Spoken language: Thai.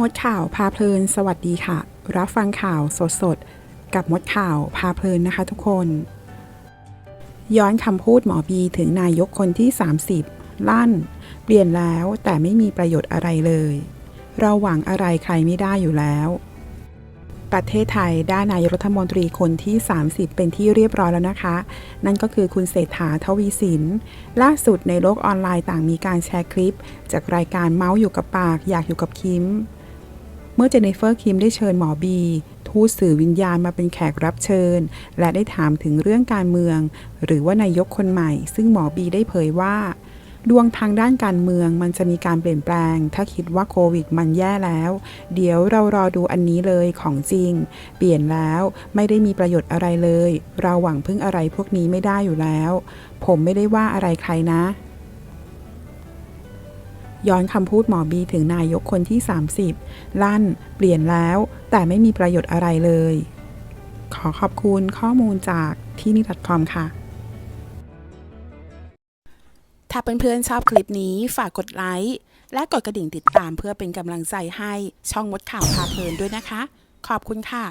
มดข่าวพาเพลิน สวัสดีค่ะ รับฟังข่าวสดๆกับมดข่าวพาเพลินนะคะทุกคน ย้อนคำพูดหมอบีถึงนายกคนที่ 30 ลั่น เปลี่ยนแล้วแต่ไม่มีประโยชน์อะไรเลย เราหวังอะไรใครไม่ได้อยู่แล้ว ประเทศไทยได้นายรัฐมนตรีคนที่ 30 เป็นที่เรียบร้อยแล้วนะคะ นั่นก็คือคุณเศรษฐาทวีสิน ล่าสุดในโลกออนไลน์ต่างมีการแชร์คลิป จากรายการเมาส์อยู่กับปากอยากอยู่กับคิม เมื่อเจเนฟเฟอร์คิมได้เชิญหมอบีทูตสื่อวิญญาณมาเป็นแขกรับเชิญ และได้ถามถึงเรื่องการเมือง หรือว่านายกคนใหม่ ซึ่งหมอบีได้เผยว่า ดวงทางด้านการเมืองมันจะมีการเปลี่ยนแปลง ถ้าคิดว่าโควิดมันแย่แล้ว เดี๋ยวเรารอดูอันนี้เลยของจริง เปลี่ยนแล้วไม่ได้มีประโยชน์อะไรเลย เราหวังพึ่งอะไรพวกนี้ไม่ได้อยู่แล้ว ผมไม่ได้ว่าอะไรใครนะ ย้อนคำพูดหมอบีถึงนายกคนที่ 30 ลั่น เปลี่ยนแล้ว แต่ไม่มีประโยชน์อะไรเลย ขอขอบคุณข้อมูลจากที่นี่ .com ค่ะ ถ้าเพื่อนๆชอบคลิปนี้ฝากกดไลค์ และกดกระดิ่งติดตามเพื่อเป็นกำลังใจให้ช่องมดข่าวพาเพลินด้วยนะคะ ขอบคุณค่ะ